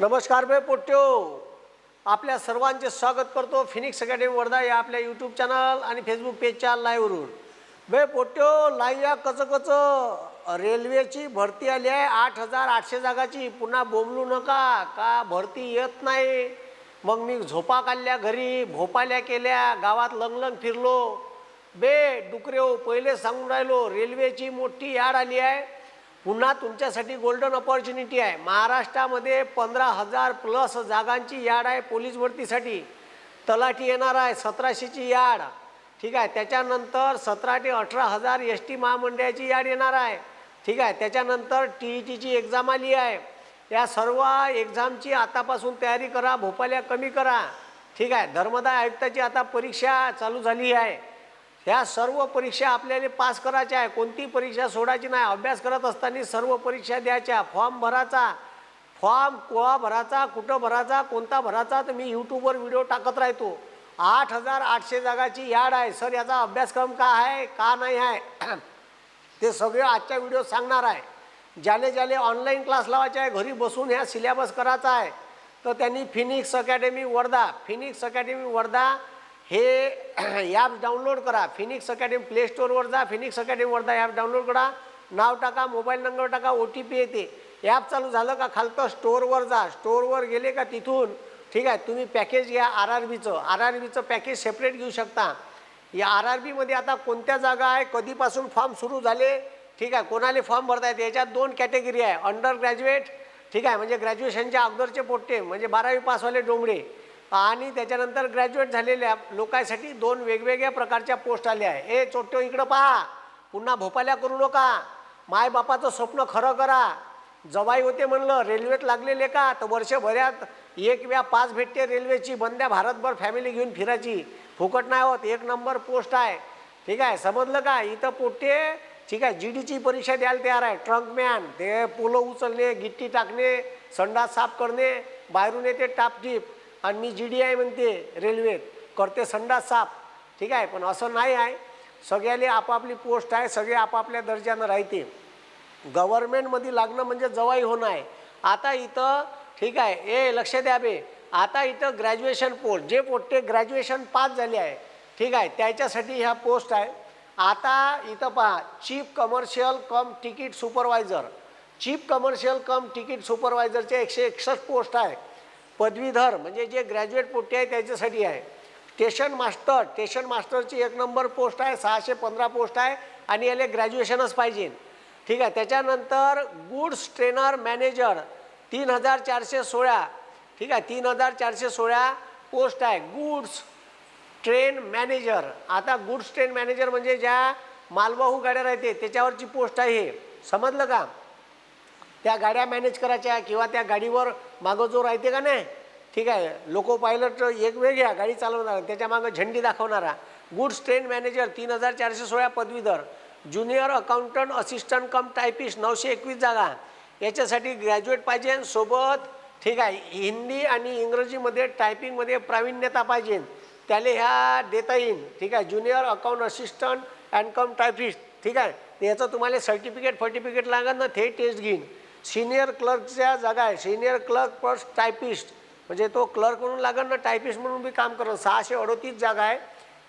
नमस्कार बे पोट्यो. आपल्या सर्वांचे स्वागत करतो फिनिक्स अकॅडमी वर्धा या आपल्या यूट्यूब चॅनल आणि फेसबुक पेजच्या लाईव्हवरून बे पोट्यो लाईव्ह या कचं कचं रेल्वेची भरती आली आहे. आठ हजार आठशे जागाची. पुन्हा बोंबलू नका. का भरती येत नाही? मग मी झोपा काढल्या घरी भोपाल्या केल्या गावात लंगलंग फिरलो. बे डुकरेओ पहिले सांगून राहिलो रेल्वेची मोठी याड आली आहे. पुन्हा तुमच्यासाठी गोल्डन ऑपॉर्च्युनिटी आहे. महाराष्ट्रामध्ये पंधरा हजार प्लस जागांची याड आहे पोलीस भरतीसाठी. तलाठी येणार आहे सतराशेची याड. ठीक आहे त्याच्यानंतर सतरा ते अठरा हजार एस टी महामंडळाची याड येणार आहे. ठीक आहे त्याच्यानंतर टी ई टीची एक्झाम आली आहे. या सर्व एक्झामची आतापासून तयारी करा भोपाल्या कमी करा. ठीक आहे धर्मदाय आयुक्ताची आता परीक्षा चालू झाली आहे. ह्या सर्व परीक्षा आपल्याला पास करायच्या आहे. कोणती परीक्षा सोडायची नाही. अभ्यास करत असताना सर्व परीक्षा द्यायच्या. फॉर्म भरायचा. फॉर्म कोळा भरायचा कुठं भरायचा कोणता भरायचा तर मी यूट्यूबवर व्हिडिओ टाकत राहतो. आठ हजार आठशे जागाची याड आहे. सर याचा अभ्यासक्रम का आहे का नाही आहे? ते सगळे आजच्या व्हिडिओ सांगणार आहे. ज्याने ज्याले ऑनलाईन क्लास लावायचे आहे घरी बसून ह्या सिलेबस करायचा आहे. तर त्यांनी Phoenix Academy Wardha Phoenix Academy Wardha हे ॲप डाउनलोड करा. फिनिक्स अकॅडमी प्ले स्टोअरवर जा. फिनिक्स अकॅडमीवर जा ॲप डाउनलोड करा. नाव टाका मोबाईल नंबर टाका ओ टी पी येते. ॲप चालू झालं का खालतं? स्टोअरवर जा. स्टोअरवर गेले का तिथून? ठीक आहे तुम्ही पॅकेज घ्या आर आर बीचं आर आर बीचं पॅकेज सेपरेट घेऊ शकता. या आर आर बीमध्ये आता कोणत्या जागा आहे? कधीपासून फॉर्म सुरू झाले? ठीक आहे कोणाले फॉर्म भरता येते याच्यात दोन कॅटेगरी आहे. अंडर ग्रॅज्युएट ठीक आहे म्हणजे ग्रॅज्युएशनच्या अगोदरचे पोट्टे म्हणजे बारावी पासवाले डोंबडे आणि त्याच्यानंतर ग्रॅज्युएट झालेल्या लोकांसाठी दोन वेगवेगळ्या प्रकारच्या पोस्ट आल्या आहे. ए चोट्टो इकडं पहा. पुन्हा भोपाल्या करू नका. मायबापाचं स्वप्न खरं करा. जवाई होते म्हणलं रेल्वेत लागलेले का? तर वर्षभरात एक वेळा पाच भेटते रेल्वेची बंद्या भारतभर फॅमिली घेऊन फिरायची. फुकट नाही होत. एक नंबर पोस्ट आहे. ठीक आहे? समजलं का? इथं पोट्टे ठीक आहे? जी डीची परीक्षा द्यायला तयार आहे. ट्रंकमॅन ते पुलं उचलणे गिट्टी टाकणे संडास साफ करणे बाहेरून येते टापटीप आणि मी जी डी आय म्हणते रेल्वेत करते संडा साफ ठीक आहे पण असं नाही आहे. सगळ्याले आपापली पोस्ट आहे सगळे आपापल्या दर्जानं राहते. गव्हर्मेंटमध्ये लागणं म्हणजे जवाई होणं आहे. आता इथं ठीक आहे ए लक्ष द्या बे. आता इथं ग्रॅज्युएशन पोस्ट जे पोट्टे ग्रॅज्युएशन पास झाले आहे ठीक आहे त्याच्यासाठी ह्या पोस्ट आहे. आता इथं पहा chief commercial cum ticket supervisor. Chief commercial cum ticket सुपरवायझरचे एकशे एकसष्ट पोस्ट आहे. पदवीधर म्हणजे जे ग्रॅज्युएट पोट्टे आहे त्याच्यासाठी आहे. स्टेशन मास्टर स्टेशन मास्टरची एक नंबर पोस्ट आहे सहाशे पंधरा पोस्ट आहे आणि याला ग्रॅज्युएशनच पाहिजे. ठीक आहे त्याच्यानंतर गुड्स ट्रेनर मॅनेजर तीन हजार चारशे सोळा. ठीक आहे तीन हजार चारशे सोळा पोस्ट आहे. गुड्स ट्रेन मॅनेजर आता गुड्स ट्रेन मॅनेजर म्हणजे ज्या मालवाहू गाड्या राहते त्याच्यावरची पोस्ट आहे हे. समजलं का? त्या गाड्या मॅनेज करायच्या किंवा त्या गाडीवर मागं जो राहते का नाही ठीक आहे लोको पायलट एक वेगळ्या गाडी चालवणार त्याच्या मागं झेंडी दाखवणारा गुड्स ट्रेन मॅनेजर तीन हजार चारशे सोळा पदवीधर junior accountant assistant cum typist नऊशे एकवीस जागा याच्यासाठी ग्रॅज्युएट पाहिजे सोबत ठीक आहे हिंदी आणि इंग्रजीमध्ये टायपिंगमध्ये प्रावीण्यता पाहिजे. त्याला ह्या देता येईल ठीक आहे junior account assistant and cum typist ठीक आहे याचं तुम्हाला सर्टिफिकेट फर्टिफिकेट लागेल ना ते टेस्ट घेईन. सिनियर क्लर्कच्या जागा आहे. सिनियर क्लर्क प्लस टायपिस्ट म्हणजे तो क्लर्क म्हणून लागेल ना टायपिस्ट म्हणून बी काम करेल. सहाशे अडोतीस जागा आहे.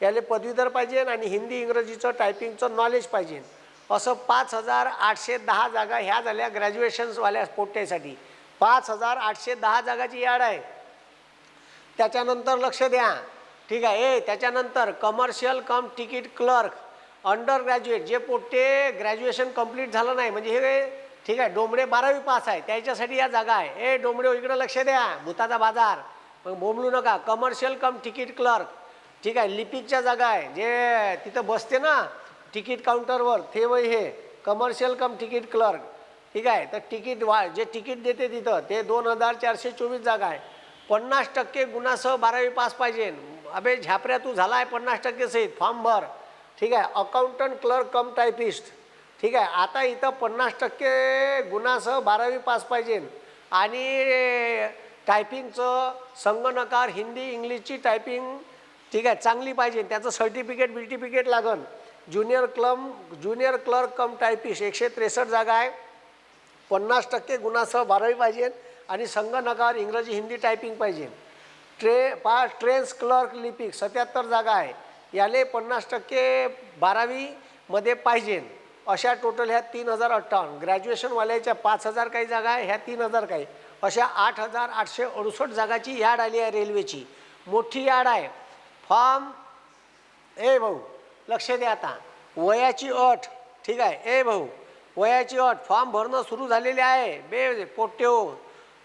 याला पदवीधर पाहिजे आणि हिंदी इंग्रजीचं टायपिंगचं नॉलेज पाहिजे. असं पाच हजार आठशे दहा जागा ह्या झाल्या ग्रॅज्युएशन्सवाल्या पोट्ट्यासाठी. पाच हजार आठशे दहा जागाची याड आहे. त्याच्यानंतर लक्ष द्या. ठीक आहे. ए त्याच्यानंतर commercial cum ticket clerk undergraduate जे पोट्टे ग्रॅज्युएशन कंप्लीट झालं नाही. म्हणजे हे ठीक आहे डोंबडे बारावी पास आहे त्याच्यासाठी या जागा आहे. ए डोंबडे इकडं लक्ष द्या भूताचा बाजार. पण बोंबलू नका कमर्शियल कम तिकीट क्लर्क ठीक आहे लिपिकच्या जागा आहे. जे तिथं बसते ना तिकीट काउंटरवर ते वय हे कमर्शियल कम तिकीट क्लर्क ठीक आहे तर तिकीट वा जे तिकीट देते तिथं ते दोन हजार चारशे चोवीस जागा आहे. पन्नास टक्के गुणासह बारावी पास पाहिजे. अबे झापऱ्या तू झाला आहे पन्नास टक्के सहित फॉर्म भर. ठीक आहे अकाउंटंट क्लर्क कम टायपिस्ट ठीक आहे आता इथं पन्नास टक्के गुणासह बारावी पास पाहिजे. आणि टायपिंगचं संगणकार हिंदी इंग्लिशची टायपिंग ठीक आहे चांगली पाहिजे. त्याचं सर्टिफिकेट बिर्टिफिकेट लागन. ज्युनियर क्लम ज्युनियर क्लर्क कम टायपिस्ट एकशे त्रेसष्ट जागा आहे. पन्नास टक्के गुणासह बारावी पाहिजे आणि संगणकावर इंग्रजी हिंदी टायपिंग पाहिजे. ट्रे पा ट्रेन्स क्लर्क लिपिक सत्याहत्तर जागा आहे. याले पन्नास टक्के बारावीमध्ये पाहिजे. अशा टोटल ह्या तीन हजार अठ्ठावन्न. ग्रॅज्युएशनवाल्याच्या पाच हजार काही जागा आहे ह्या तीन हजार काही. अशा आठ हजार आठशे अडुसष्ट जागाची याड आली आहे रेल्वेची मोठी याड आहे. फॉर्म ए भाऊ लक्ष द्या आता. वयाची अट ठीक आहे. ए भाऊ वयाची अट. फॉर्म भरणं सुरू झालेले आहे. बे पोट्यो.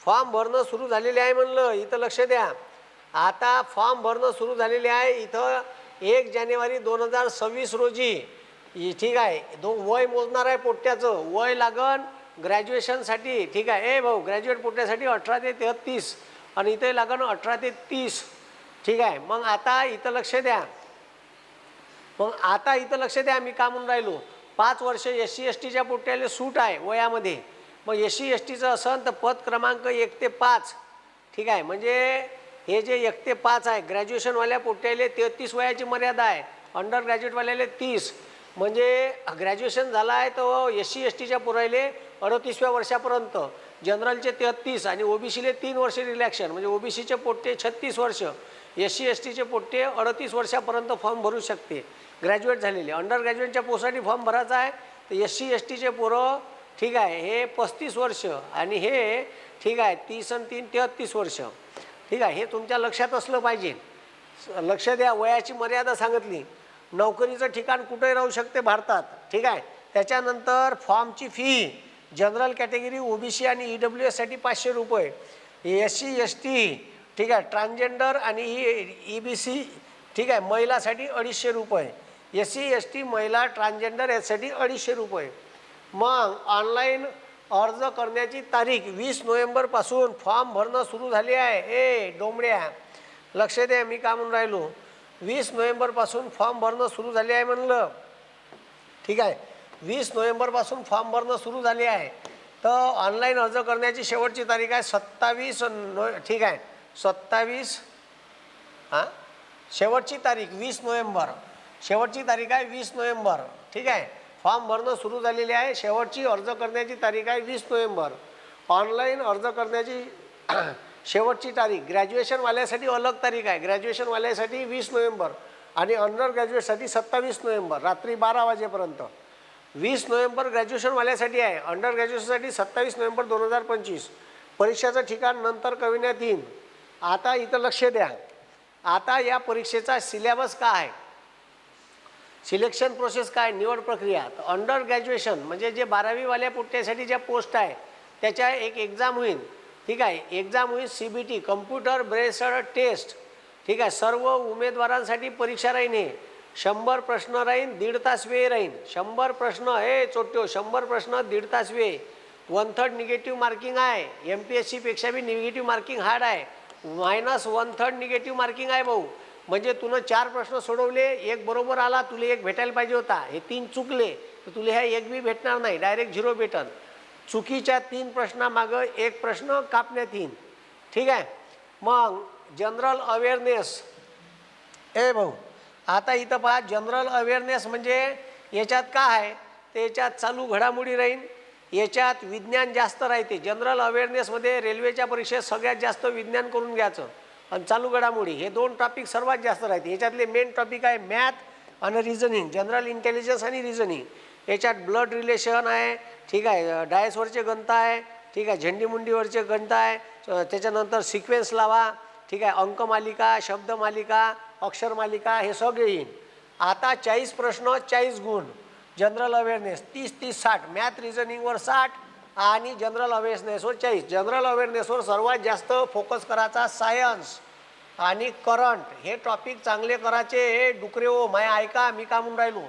फॉर्म भरणं सुरू झालेले आहे म्हणलं. इथं लक्ष द्या. आता फॉर्म भरणं सुरू झालेले आहे. इथं एक जानेवारी दोन हजार सव्वीस रोजी. ठीक आहे. दो वय मोजणार आहे पोट्ट्याचं वय लागन ग्रॅज्युएशनसाठी ठीक आहे. ए भाऊ ग्रॅज्युएट पोट्ट्यासाठी अठरा ते तेहत्तीस आणि इथे लागन अठरा ते तीस. ठीक आहे. मग आता इथं लक्ष द्या. मग आता इथं लक्ष द्या मी का म्हणून राहिलो. पाच वर्ष एस सी एस टीच्या पोट्याला सूट आहे वयामध्ये. मग एस सी एस टीचं असन तर पद क्रमांक एक ते पाच. ठीक आहे. म्हणजे हे जे एक ते पाच आहे ग्रॅज्युएशनवाल्या पोट्याले तेहतीस वयाची मर्यादा आहे. अंडर ग्रॅज्युएटवाल्याले तीस. म्हणजे ग्रॅज्युएशन झालं आहे तर एस सी एस टीच्या पुरायले अडतीसव्या वर्षापर्यंत. जनरलचे तेहत्तीस आणि ओबीसीले तीन वर्ष रिलॅक्शन म्हणजे ओबीसीचे पोट्टे छत्तीस वर्ष. एस सी एस टीचे पोट्टे अडतीस वर्षापर्यंत फॉर्म भरू शकते. ग्रॅज्युएट झालेले. अंडर ग्रॅज्युएटच्या पोस्टसाठी फॉर्म भरायचा आहे. तर एस सी एस टीचे पोरं ठीक आहे. हे पस्तीस वर्ष आणि हे ठीक आहे. तीस आणि तीन तेहत्तीस वर्ष. ठीक आहे. हे तुमच्या लक्षात असलं पाहिजे. लक्ष द्या. वयाची मर्यादा सांगितली. नोकरीचं ठिकाण कुठेही राहू शकते भारतात. ठीक आहे? त्याच्यानंतर फॉर्मची फी जनरल कॅटेगरी ओबीसी आणि ई डब्ल्यू एससाठी पाचशे रुपये. एस सी एस टी ठीक आहे? ट्रान्सजेंडर आणि ई ई बी सी ठीक आहे? महिलासाठी अडीचशे रुपये. एस सी एस टी महिला ट्रान्सजेंडर यासाठी अडीचशे रुपये. मग ऑनलाईन अर्ज करण्याची तारीख वीस नोव्हेंबरपासून फॉर्म भरणं सुरू झाली आहे. ए डोंबड्या. लक्ष द्या मी का म्हणून राहिलो. वीस नोव्हेंबरपासून फॉर्म भरणं सुरू झाले आहे म्हणलं. ठीक आहे. वीस नोव्हेंबरपासून फॉर्म भरणं सुरू झाले आहे. तर ऑनलाईन अर्ज करण्याची शेवटची तारीख आहे सत्तावीस नो ठीक आहे. सत्तावीस हां? शेवटची तारीख वीस नोव्हेंबर. शेवटची तारीख आहे वीस नोव्हेंबर. ठीक आहे. फॉर्म भरणं सुरू झालेली आहे. शेवटची अर्ज करण्याची तारीख आहे वीस नोव्हेंबर. ऑनलाईन अर्ज करण्याची शेवटची तारीख. ग्रॅज्युएशनवाल्यासाठी अलग तारीख आहे. ग्रॅज्युएशनवाल्यासाठी वीस नोव्हेंबर आणि अंडर ग्रॅज्युएटसाठी सत्तावीस नोव्हेंबर रात्री बारा वाजेपर्यंत. वीस नोव्हेंबर ग्रॅज्युएशनवाल्यासाठी आहे. अंडर ग्रॅज्युएशनसाठी सत्तावीस नोव्हेंबर दोन हजार पंचवीस. परीक्षेचं ठिकाण नंतर कविण्यात येईल आता इथं लक्ष द्या. आता या परीक्षेचा सिलेबस काय आहे? सिलेक्शन प्रोसेस काय? निवड प्रक्रिया. तर अंडर ग्रॅज्युएशन म्हणजे जे बारावीवाल्या पुट्ट्यासाठी ज्या पोस्ट आहे त्याच्या एक एक्झाम होईल. ठीक आहे एक्झाम होईल C B T computer based test ठीक आहे सर्व उमेदवारांसाठी परीक्षा राहीन हे. शंभर प्रश्न राहीन दीड तास वेळ राहीन. शंभर प्रश्न हे चोट्यो शंभर प्रश्न दीड तास वेळ. वन थर्ड निगेटिव्ह मार्किंग आहे. एम पी एस सीपेक्षा बी निगेटिव्ह मार्किंग हार्ड आहे. Minus one third negative marking आहे भाऊ. म्हणजे तुनं चार प्रश्न सोडवले एक बरोबर आला तुला एक भेटायला पाहिजे होता. हे तीन चुकले तर तुला ह्या एक बी भेटणार नाही. डायरेक्ट झिरो भेटन चुकीच्या तीन प्रश्नामागं एक प्रश्न कापण्यात येईल ठीक आहे? मग जनरल अवेअरनेस. ए भाऊ आता इथं पहा जनरल अवेअरनेस म्हणजे याच्यात काय आहे? ते याच्यात चालू घडामोडी राहीन. याच्यात विज्ञान जास्त राहते. जनरल अवेअरनेसमध्ये रेल्वेच्या परीक्षेत सगळ्यात जास्त विज्ञान करून घ्यायचं. आणि चालू घडामोडी हे दोन टॉपिक सर्वात जास्त राहते. याच्यातले मेन टॉपिक आहे मॅथ आणि रिझनिंग जनरल इंटेलिजन्स आणि रिझनिंग याच्यात ब्लड रिलेशन आहे ठीक आहे डायसवरचे गणता आहे ठीक आहे झेंडीमुंडीवरचे गणता आहे त्याच्यानंतर सिक्वेन्स लावा ठीक आहे अंकमालिका शब्दमालिका अक्षरमालिका हे सगळे येईन. आता चाळीस प्रश्न चाळीस गुण जनरल अवेअरनेस तीस तीस साठ मॅथ रिझनिंगवर साठ आणि जनरल अवेअरनेसवर चाळीस. जनरल अवेअरनेसवर सर्वात जास्त फोकस करायचा सायन्स आणि करंट हे टॉपिक चांगले करायचे हे डुकरे हो माय ऐका मी का म्हणून राहिलो?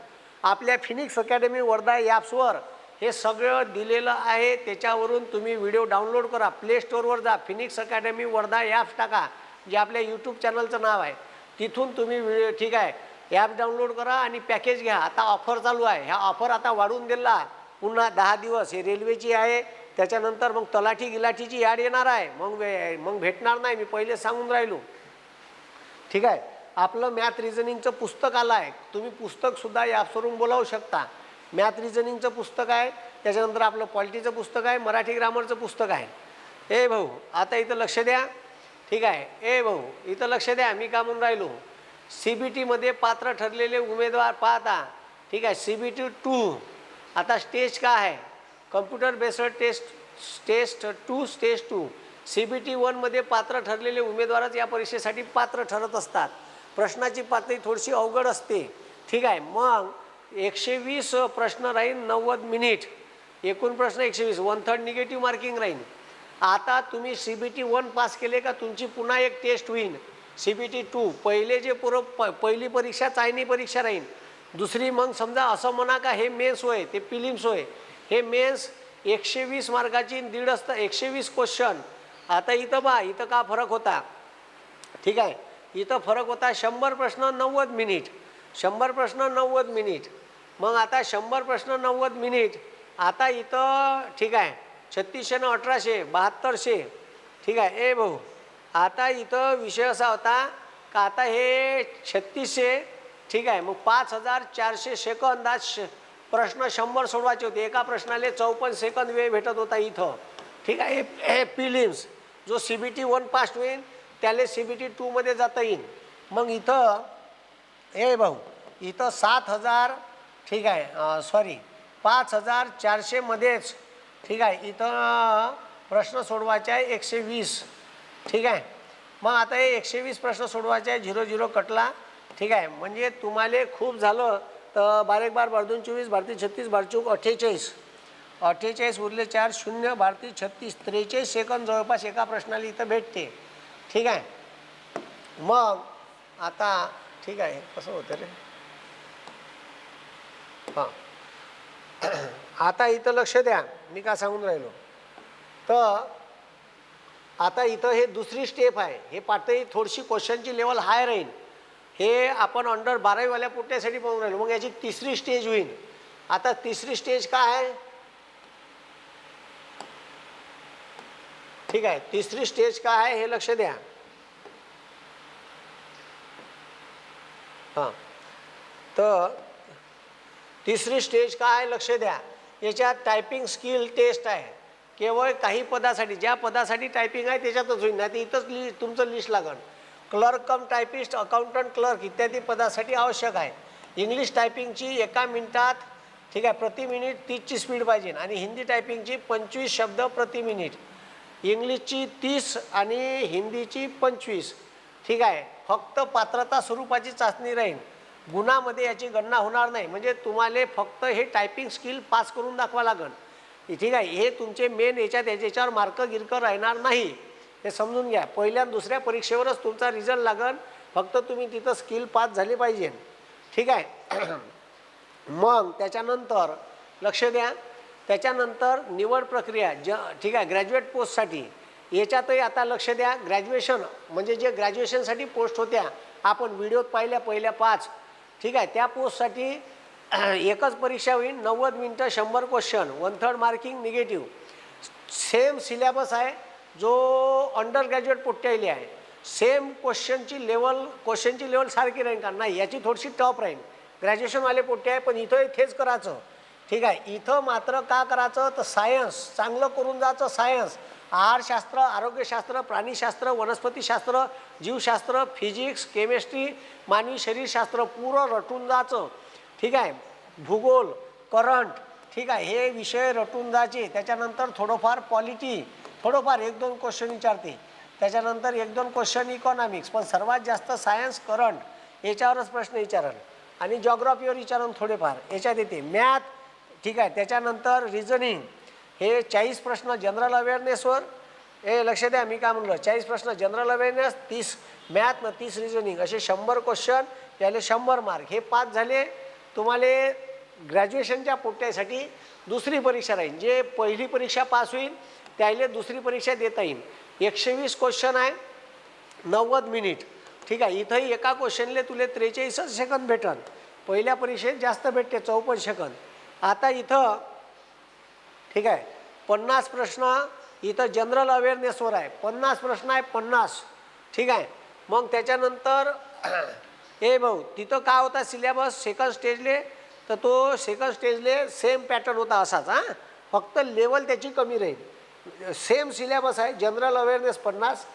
आपल्या फिनिक्स अकॅडमी वर्धा ॲप्सवर हे सगळं दिलेलं आहे त्याच्यावरून तुम्ही व्हिडिओ डाउनलोड करा. प्ले स्टोअरवर जा फिनिक्स अकॅडमी वर्धा ॲप्स टाका जे आपल्या यूट्यूब चॅनलचं नाव आहे. तिथून तुम्ही व्हिडिओ ठीक आहे ॲप डाउनलोड करा आणि पॅकेज घ्या. आता ऑफर चालू आहे. ह्या ऑफर आता वाढवून दिला. पुन्हा दहा दिवस. हे रेल्वेची आहे. त्याच्यानंतर मग तलाठी गिलाठीची याड येणार आहे. मग वे- मग भेटणार नाही. मी पहिले सांगून राहिलो. ठीक आहे? आपलं मॅथ रिझनिंगचं पुस्तक आलं आहे तुम्ही पुस्तकसुद्धा या ॲप्सवरून बोलावू शकता. मॅथ रिझनिंगचं पुस्तक आहे त्याच्यानंतर आपलं पॉलिटीचं पुस्तक आहे मराठी ग्रामरचं पुस्तक आहे. ए भाऊ आता इथं लक्ष द्या. ठीक आहे. ए भाऊ इथं लक्ष द्या. मी का म्हणून राहिलो. सी बी टीमध्ये पात्र ठरलेले उमेदवार पाहता. ठीक आहे. C B T. टू आता स्टेज का आहे? Computer based test test two stage two. C B T वनमध्ये पात्र ठरलेले उमेदवारच या परीक्षेसाठी पात्र ठरत असतात. प्रश्नाची पातळी थोडीशी अवघड असते. ठीक आहे. मग एकशे वीस प्रश्न राहील नव्वद मिनिट. एकूण प्रश्न एकशे वीस वन थर्ड निगेटिव्ह मार्किंग राहील आता तुम्ही C B T one pass केले का तुमची पुन्हा एक टेस्ट होईल सी बी टी टू पहिले जे पुरं प पहिली परीक्षा चायनी परीक्षा राहील दुसरी मग समजा असं म्हणा का हे मेन्स होय ते पिलिम्स होय. हे मेन्स एकशे वीस मार्काची दीड असतं एकशे वीस क्वेश्चन आता इथं बा इथं का फरक होता? ठीक आहे. इथं फरक होता शंभर प्रश्न नव्वद मिनिट. शंभर प्रश्न नव्वद मिनिट. मग आता शंभर प्रश्न नव्वद मिनिट. आता इथं ठीक आहे छत्तीसशे न अठराशे बहात्तरशे. ठीक आहे ए भाऊ आता इथं विषय असा होता का आता हे छत्तीसशे ठीक आहे मग पाच हजार चारशे सेकंद आज श प्रश्न शंभर सोडवायचे होते. एका प्रश्नाले चौपन्न सेकंद वेळ भेटत होता इथं. ठीक आहे हे- हे पिलिम्स जो C B T one pass होईल त्याला सी बी टी टूमध्ये जाता येईल. मग इथं ए भाऊ इथं सात हजार ठीक आहे सॉरी पाच हजार चारशेमध्येच ठीक आहे इथं प्रश्न सोडवायचे आहे एकशे वीस ठीक आहे. मग आता हे एकशे वीस प्रश्न सोडवायचे आहे झिरो झिरो कटला ठीक आहे. म्हणजे तुम्हाला खूप झालं तर बारेक बार बारदोन चोवीस भारतीय छत्तीस बारचूक अठ्ठेचाळीस. अठ्ठेचाळीस उरले चार शून्य भारतीय छत्तीस त्रेचाळीस सेकंद जवळपास एका प्रश्नाला इथं भेटते ठीक आहे. मग आता ठीक आहे कसं होतं रे? हां. आता इथं लक्ष द्या मी का सांगून राहिलो? तर आता इथं हे दुसरी स्टेप आहे. हे पातळी थोडीशी क्वेश्चनची लेवल हाय राहील. हे आपण अंडर बारावीवाल्या पुटण्यासाठी पाहून राहिलो. मग याची तिसरी स्टेज होईल. आता तिसरी स्टेज काय आहे? ठीक आहे तिसरी स्टेज काय आहे हे लक्ष द्या. हां. तर तिसरी स्टेज काय आहे? लक्ष द्या. याच्यात टायपिंग स्किल टेस्ट आहे. केवळ काही पदासाठी ज्या पदासाठी टायपिंग आहे त्याच्यातच होईल. नाही तर इथंच लि तुमचं लिस्ट लागण clerk cum typist accountant clerk इत्यादी पदासाठी आवश्यक आहे. इंग्लिश टायपिंगची एका मिनिटात ठीक आहे प्रति मिनिट तीसची स्पीड पाहिजे. आणि हिंदी टायपिंगची पंचवीस शब्द प्रति मिनिट इंग्लिशची तीस आणि हिंदीची पंचवीस. ठीक आहे? फक्त पात्रता स्वरूपाची चाचणी राहील. गुणामध्ये याची गणना होणार नाही. म्हणजे तुम्हाला फक्त हे टायपिंग स्किल पास करून दाखवा लागेल. ठीक आहे? हे तुमचे मेन याच्यात याच्यावर मार्क गिरक राहणार नाही. हे समजून घ्या. पहिल्या दुसऱ्या परीक्षेवरच तुमचा रिझल्ट लागेल. फक्त तुम्ही तिथं स्किल पास झाले पाहिजे. ठीक आहे? मग त्याच्यानंतर लक्ष द्या. त्याच्यानंतर निवड प्रक्रिया. ज ठीक आहे? ग्रॅज्युएट पोस्टसाठी याच्यातही आता लक्ष द्या. ग्रॅज्युएशन म्हणजे जे ग्रॅज्युएशनसाठी पोस्ट होत्या आपण व्हिडिओत पाहिल्या पहिल्या पाच. ठीक आहे त्या पोस्टसाठी एकच परीक्षा होईल नव्वद मिनटं शंभर question one third marking negative same syllabus आहे जो अंडर ग्रॅज्युएट पोट्याली आहे सेम क्वेश्चनची लेवल क्वेश्चनची लेवल सारखी राहील का? नाही याची थोडीशी टॉप राहील ग्रॅज्युएशनवाले पोट्टे आहे पण इथं तेच करायचं. ठीक आहे इथं मात्र का करायचं? तर सायन्स चांगलं करून जायचं सायन्स आहारशास्त्र आरोग्यशास्त्र प्राणीशास्त्र वनस्पतीशास्त्र जीवशास्त्र फिजिक्स केमिस्ट्री मानवी शरीरशास्त्र पुरं रटून जायचं ठीक आहे? भूगोल करंट ठीक आहे? हे विषय रटून जायचे त्याच्यानंतर थोडंफार पॉलिटी थोडंफार एक दोन क्वेश्चन विचारते. त्याच्यानंतर एक दोन क्वेश्चन इकॉनॉमिक्स पण सर्वात जास्त सायन्स करंट याच्यावरच प्रश्न विचारल. आणि जॉग्रॉफीवर विचारून थोडेफार. याच्यात येते मॅथ ठीक आहे? त्याच्यानंतर रिझनिंग हे चाळीस प्रश्न जनरल अवेअरनेसवर हे लक्ष द्या मी काय म्हणलं चाळीस प्रश्न जनरल अवेअरनेस तीस मॅथ न तीस रिझनिंग असे शंभर क्वेश्चन याले शंभर मार्क हे पाच झाले तुम्हाला ग्रॅज्युएशनच्या पोट्यासाठी दुसरी परीक्षा राहील जे पहिली परीक्षा पास होईल त्याला दुसरी परीक्षा देता येईल एकशे वीस क्वेश्चन आहे नव्वद मिनिट ठीक आहे इथंही एका क्वेश्चनले तुले त्रेचाळीसच सेकंद भेटन. पहिल्या परीक्षेत जास्त भेटते चौपन्न सेकंद आता इथं ठीक आहे? पन्नास प्रश्न इथं जनरल अवेअरनेसवर आहे. पन्नास प्रश्न आहे पन्नास. ठीक आहे? मग त्याच्यानंतर ए भाऊ तिथं काय होता सिलेबस सेकंड स्टेजले तर तो सेकंड स्टेजले सेम पॅटर्न होता असाच हां? फक्त लेवल त्याची कमी राहील. सेम सिलेबस आहे जनरल अवेअरनेस पन्नास.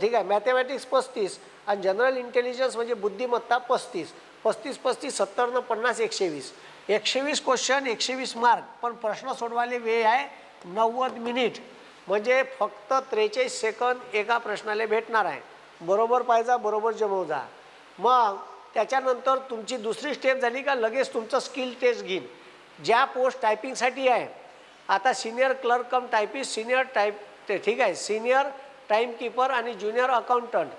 ठीक आहे? मॅथमॅटिक्स पस्तीस. आणि जनरल इंटेलिजन्स म्हणजे बुद्धिमत्ता पस्तीस. पस्तीस पस्तीस सत्तर न पन्नास एकशे वीस. एकशे वीस क्वेश्चन एकशे वीस मार्क पण प्रश्न सोडवायला वेळ आहे नव्वद मिनिट म्हणजे फक्त त्रेचाळीस सेकंद एका प्रश्नाला भेटणार आहे. बरोबर पाहिजा बरोबर जमव जा मग त्याच्यानंतर तुमची दुसरी स्टेप झाली का लगेच तुमचं स्किल टेस्ट घेईन. ज्या पोस्ट टायपिंगसाठी आहे. आता senior clerk cum typist senior type ते ठीक आहे. सिनियर टाईमकीपर आणि ज्युनियर अकाउंटंट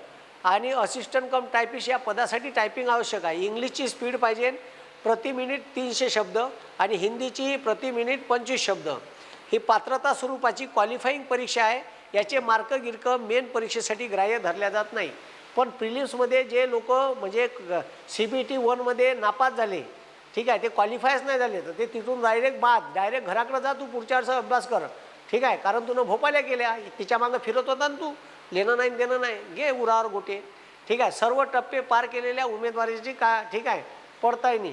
आणि असिस्टंट कम टायपिस्ट या पदासाठी टायपिंग आवश्यक आहे. इंग्लिशची स्पीड पाहिजे. प्रति मिनिट तीनशे शब्द आणि हिंदीची प्रति मिनिट पंचवीस शब्द. ही पात्रता स्वरूपाची क्वालिफाईंग परीक्षा आहे. याचे मार्क गिर्क मेन परीक्षेसाठी ग्राह्य धरल्या जात नाही. पण प्रिलिम्समध्ये जे लोक म्हणजे सी बी टी वनमध्ये नापास झाले ठीक आहे ते क्वालिफायच नाही झाले तर ते तिथून डायरेक्ट बाद डायरेक्ट घराकडे जा तू पुढच्या वर्षी अभ्यास कर. ठीक आहे कारण तुनं भोपाल्या केल्या तिच्या मागं फिरत होता ना तू. लेणं नाही देणं नाही घे उरावर गोटे. ठीक आहे सर्व टप्पे पार केलेल्या उमेदवारीची का ठीक आहे पडताळणी.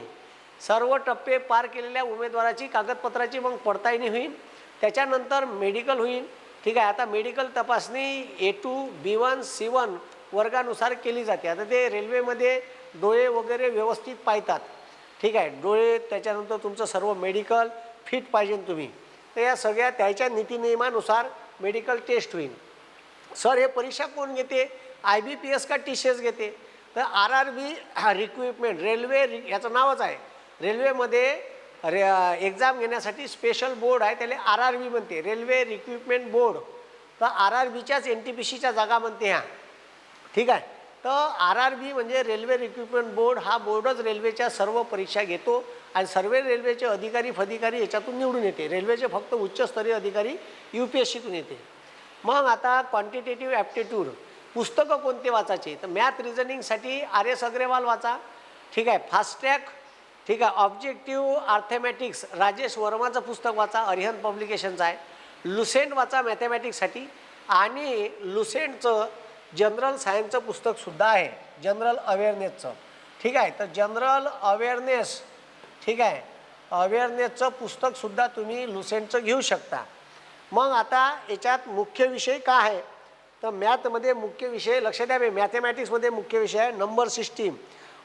सर्व टप्पे पार केलेल्या उमेदवाराची कागदपत्राची मग पडताळणी होईल. त्याच्यानंतर मेडिकल होईल. ठीक आहे आता मेडिकल तपासणी A two B one C one वर्गानुसार केली जाते. आता ते रेल्वेमध्ये डोळे वगैरे व्यवस्थित पाहतात. ठीक आहे डोळे त्याच्यानंतर तुमचं सर्व मेडिकल फिट पाहिजे तुम्ही. तर या सगळ्या त्याच्या नीतीनियमानुसार मेडिकल टेस्ट होईल. सर हे परीक्षा कोण घेते? आय बी पी एस का टी सी एस घेते? तर आर आर बी हा रिक्विपमेंट रेल्वे रि याचं नावच आहे. रेल्वेमध्ये रे एक्झाम घेण्यासाठी स्पेशल बोर्ड आहे त्याला आर आर बी म्हणते. Railway recruitment board. तर आर आर बीच्याच एन टी पी सीच्या जागा म्हणते ह्या ठीक आहे? तर आर आर बी म्हणजे रेल्वे रिक्रुटमेंट बोर्ड हा बोर्डच रेल्वेच्या सर्व परीक्षा घेतो आणि सर्व रेल्वेचे अधिकारी फधिकारी याच्यातून निवडून येते. रेल्वेचे फक्त उच्चस्तरीय अधिकारी यू पी एस सीतून येते. मग आता क्वांटिटेटिव्ह ॲप्टिट्यूड पुस्तकं कोणते वाचायचे? तर मॅथ रिझनिंगसाठी आर एस अग्रेवाल वाचा. ठीक आहे? फास्ट्रॅक ठीक आहे ऑब्जेक्टिव्ह आर्थमॅटिक्स राजेश वर्माचं पुस्तक वाचा अरिहंत पब्लिकेशनचं आहे. लुसेंट वाचा मॅथमॅटिक्ससाठी आणि लुसेंटचं जनरल सायन्सचं पुस्तकसुद्धा आहे जनरल अवेअरनेसचं ठीक आहे तर जनरल अवेअरनेस ठीक आहे अवेअरनेसचं पुस्तकसुद्धा तुम्ही लुसेंटचं घेऊ शकता. मग आता याच्यात मुख्य विषय का आहे? तर मॅथमध्ये मुख्य विषय लक्ष द्यावे मॅथमॅटिक्समध्ये मुख्य विषय आहे नंबर सिस्टीम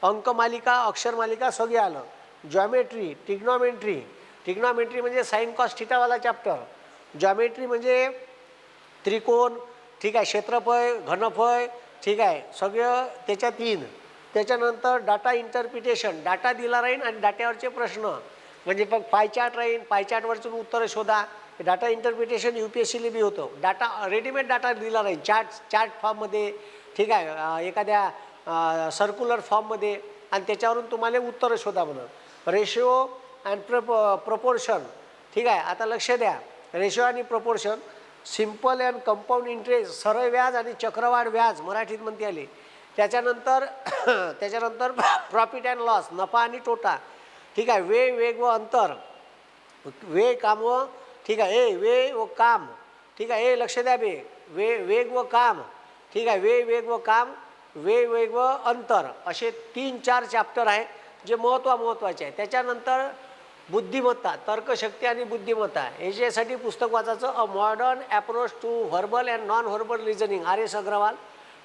अंकमालिका अक्षरमालिका सगळे आलं. जॉमेट्री टिग्नॉमेट्री टिग्नॉमेट्री म्हणजे साईन कॉस थिटावाला चॅप्टर जॉमेट्री म्हणजे त्रिकोण ठीक आहे क्षेत्रफळ घनफळ ठीक आहे सगळं त्याच्या तीन त्याच्यानंतर डाटा इंटरप्रिटेशन डाटा दिला राहील आणि डाट्यावरचे प्रश्न. म्हणजे मग पायचार्ट राहीन पायचार्टवरचं उत्तरं शोधा. Data interpretation U P S सीला बी होतं. डाटा रेडीमेड डाटा दिला राहील चार्ट चार्ट फॉर्ममध्ये ठीक आहे एखाद्या सर्क्युलर फॉर्ममध्ये आणि त्याच्यावरून तुम्हाला उत्तरं शोधा म्हणून. रेशिओ अँड प्रप प्रपोर्शन ठीक आहे? आता लक्ष द्या. रेशिओ आणि proportion simple and compound interest सरळ व्याज आणि चक्रवाढ व्याज मराठीत म्हणते आले त्याच्यानंतर त्याच्यानंतर प्रॉफिट अँड लॉस नफा आणि तोटा. ठीक आहे? वे वेग व अंतर. वे काम व ठीक आहे? ए वे व काम. ठीक आहे? ए लक्ष द्या बे. वे वेग व काम. ठीक आहे? वे वेग व काम. वेग व अंतर. असे तीन चार चॅप्टर आहे जे महत्त्वा महत्त्वाचे आहे त्याच्यानंतर बुद्धिमत्ता तर्कशक्ती आणि बुद्धिमत्ता. याच्यासाठी पुस्तक वाचायचं a modern approach to verbal and non verbal reasoning R. S. Agarwal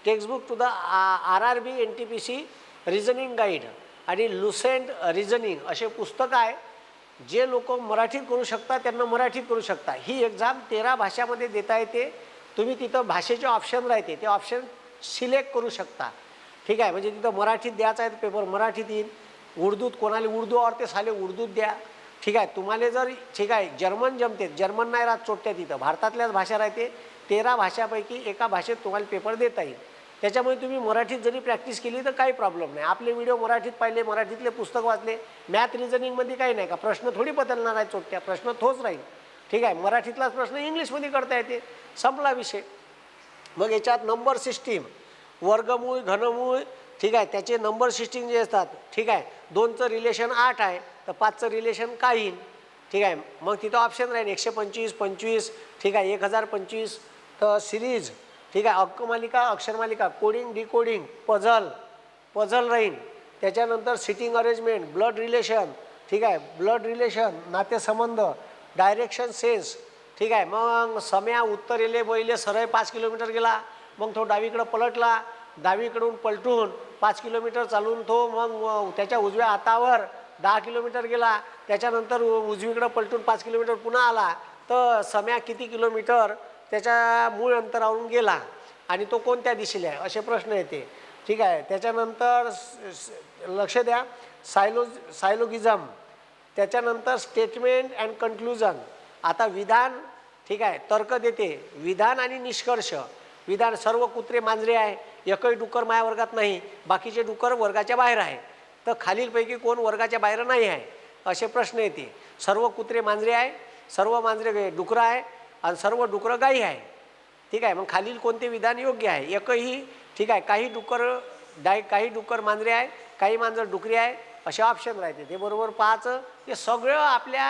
textbook to the R R B N T P C reasoning guide आणि लुसेंट रिझनिंग असे पुस्तक आहे जे लोक मराठीत करू शकता त्यांना मराठीत करू शकता ही एक्झाम तेरा भाषामध्ये देता येते. तुम्ही तिथं भाषेचे ऑप्शन राहते. ते ऑप्शन सिलेक्ट करू शकता. ठीक आहे? म्हणजे तिथं मराठीत द्यायचा आहे पेपर मराठीत येईल. उर्दूत कोणाला उर्दू आवडते साले उर्दूत द्या. ठीक आहे? तुम्हाला जर ठीक आहे जर्मन जमते जर्मन नाही राहत चोटत्या तिथं. भारतातल्याच भाषा राहते. तेरा भाषापैकी एका भाषेत तुम्हाला पेपर देता येईल. त्याच्यामुळे तुम्ही मराठीत जरी प्रॅक्टिस केली तर काही प्रॉब्लेम नाही. आपले व्हिडिओ मराठीत पाहिले मराठीतले पुस्तक वाचले. मॅथ रिझनिंगमध्ये काही नाही का? प्रश्न थोडी बदलणार आहे चोट्या प्रश्न तोच राहील. ठीक आहे? मराठीतलाच प्रश्न इंग्लिशमध्ये करता येते. संपला विषय. मग याच्यात नंबर सिस्टीम वर्गमूळ घनमूळ ठीक आहे त्याचे नंबर सिस्टीम जे असतात ठीक आहे दोनचं रिलेशन आठ आहे तर पाचचं रिलेशन काही ठीक आहे मग तिथं ऑप्शन राहील एकशे पंचवीस पंचवीस ठीक आहे एक हजार पंचवीस. तर सिरीज ठीक आहे अक्कमालिका अक्षरमालिका कोडिंग डिकोडिंग पझल पझल राहील त्याच्यानंतर सिटिंग अरेंजमेंट ब्लड रिलेशन ठीक आहे ब्लड रिलेशन नातेसंबंध डायरेक्शन सेन्स ठीक आहे मग सम्या उत्तरेले बैले सरळ पाच किलोमीटर गेला मग तो डावीकडं पलटला डावीकडून पलटून पाच किलोमीटर चालून तो मग त्याच्या उजव्या हातावर दहा किलोमीटर गेला त्याच्यानंतर उजवीकडं पलटून पाच किलोमीटर पुन्हा आला तर सम्या किती किलोमीटर त्याच्या मूळ अंतरावरून गेला आणि तो कोणत्या दिशेला आहे असे प्रश्न येते. ठीक आहे त्याच्यानंतर लक्ष द्या सायलो सायलोगिझम त्याच्यानंतर स्टेटमेंट अँड कन्क्लुजन. आता विधान ठीक आहे तर्क देते. विधान आणि निष्कर्ष. विधान सर्व कुत्रे मांजरे आहे. एकही डुक्कर माया वर्गात नाही. बाकीचे डुकर वर्गाच्या बाहेर आहे. तर खालीलपैकी कोण वर्गाच्या बाहेर नाही आहे? असे प्रश्न येते. सर्व कुत्रे मांजरे आहे सर्व मांजरे डुकरं आहे आणि सर्व डुकरं गाई आहे. ठीक आहे मग खालील कोणते विधान योग्य आहे? एकही ठीक आहे काही डुकर डाय काही डुक्कर मांजरे आहे काही मांजर डुकरी आहे असे ऑप्शन राहते. ते बरोबर पाहायचं. हे सगळं आपल्या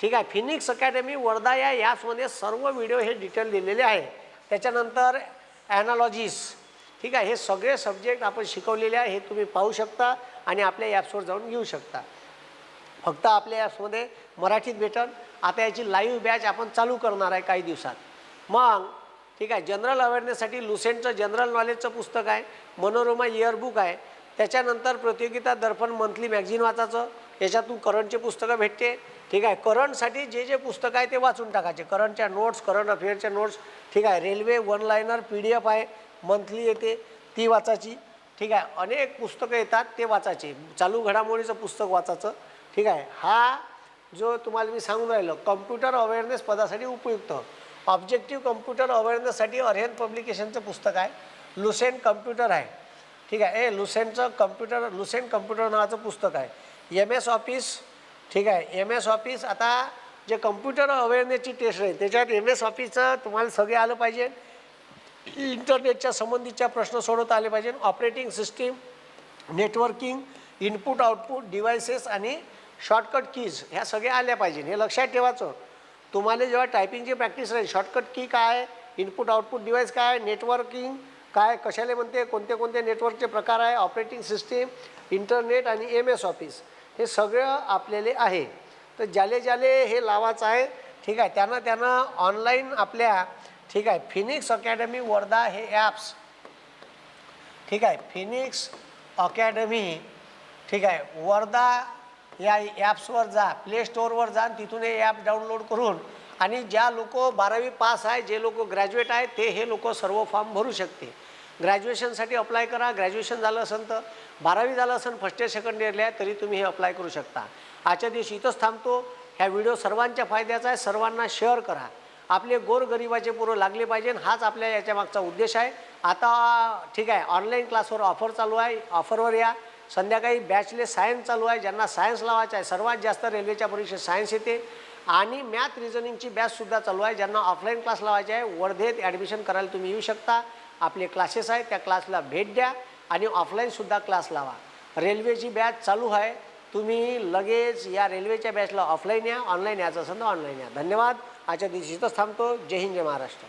ठीक आहे फिनिक्स अकॅडमी वर्धा या याचमध्ये सर्व व्हिडिओ हे डिटेल दिलेले आहे. त्याच्यानंतर ॲनालॉजीस ठीक आहे हे सगळे सब्जेक्ट आपण शिकवलेले आहे हे तुम्ही पाहू शकता आणि आपल्या ॲप्सवर जाऊन घेऊ शकता. फक्त आपल्या ॲप्समध्ये मराठीत भेटल आता याची लाईव्ह बॅच आपण चालू करणार आहे काही दिवसात. मग ठीक आहे जनरल अवेअरनेससाठी लुसेंटचं जनरल नॉलेजचं पुस्तक आहे मनोरमा इयरबुक आहे. त्याच्यानंतर प्रतियोगिता दर्पण मंथली मॅगझिन वाचायचं याच्यातून करंटचे पुस्तकं भेटते. ठीक आहे? करंटसाठी जे जे पुस्तकं आहे ते वाचून टाकायचे. करंटच्या नोट्स करंट अफेअरच्या नोट्स ठीक आहे? Railway one liner P D F आहे. मंथली येते. ती वाचायची. ठीक आहे? अनेक पुस्तकं येतात ते वाचायचे. चालू घडामोडीचं पुस्तक वाचायचं. ठीक आहे? हा जो तुम्हाला मी सांगून राहिलो कम्प्युटर अवेअरनेस पदासाठी उपयुक्त. ऑब्जेक्टिव्ह कम्प्युटर अवेअरनेससाठी अर्यन पब्लिकेशनचं पुस्तक आहे. लुसेंट कम्प्युटर आहे. ठीक आहे? ए लुसेंटचं कम्प्युटर लुसेंट कम्प्युटर नावाचं पुस्तक आहे. एम एस ऑफिस ठीक आहे. एम एस ऑफिस आता जे कम्प्युटर अवेअरनेसची टेस्ट राहील त्याच्यात एम एस ऑफिसचं तुम्हाला सगळे आलं पाहिजे. इंटरनेटच्या संबंधीच्या प्रश्न सोडवता आले पाहिजे. Operating system networking input output devices आणि शॉर्टकट कीज ह्या सगळ्या आल्या पाहिजे. हे लक्षात ठेवायचं. तुम्हाला जेव्हा टायपिंगची प्रॅक्टिस राहील शॉर्टकट की काय इनपुट आउटपुट डिव्हाइस काय नेटवर्किंग काय कशाला म्हणते कोणते कोणते नेटवर्कचे प्रकार आहे ऑपरेटिंग सिस्टीम इंटरनेट आणि एम एस ऑफिस हे सगळं आपल्याला आहे. तर ज्याले ज्याले हे लावायचं आहे ठीक आहे त्यांना त्यांना ऑनलाईन आपल्या ठीक आहे फिनिक्स अकॅडमी वर्धा हे ॲप्स ठीक आहे फिनिक्स अकॅडमी ठीक आहे वर्धा या ॲप्सवर जा प्ले स्टोअरवर जा तिथून हे ॲप डाउनलोड करून आणि ज्या लोक बारावी पास आहे जे लोक ग्रॅज्युएट आहे ते हे लोक सर्व फॉर्म भरू शकते ग्रॅज्युएशनसाठी अप्लाय करा. ग्रॅज्युएशन झालं असेल तर बारावी झालं असेल फर्स्ट इयर सेकंड इयरला आहे तरी तुम्ही हे अप्लाय करू शकता. आजच्या दिवशी इथंच थांबतो. ह्या व्हिडिओ सर्वांच्या फायद्याचा आहे. सर्वांना शेअर करा. आपले गोरगरिबाचे पोरं लागले पाहिजे हाच आपल्या याच्या मागचा उद्देश आहे. आता ठीक आहे ऑनलाईन क्लासवर ऑफर चालू आहे. ऑफरवर या. संध्याकाळी बॅचले सायन्स चालू आहे. ज्यांना सायन्स लावायचं आहे सर्वात जास्त रेल्वेच्या परीक्षेत सायन्स येते. आणि मॅथ रिझनिंगची बॅचसुद्धा चालू आहे. ज्यांना ऑफलाईन क्लास लावायचे आहे वर्धेत ॲडमिशन करायला तुम्ही येऊ शकता. आपले क्लासेस आहेत त्या क्लासला भेट द्या आणि ऑफलाईनसुद्धा क्लास लावा. रेल्वेची बॅच चालू आहे. तुम्ही लगेच या रेल्वेच्या बॅचला ऑफलाईन या ऑनलाईन यायचं असेल तर ऑनलाईन या. धन्यवाद. आजच्या दिवशी इथंच थांबतो. जय हिंद जय महाराष्ट्र.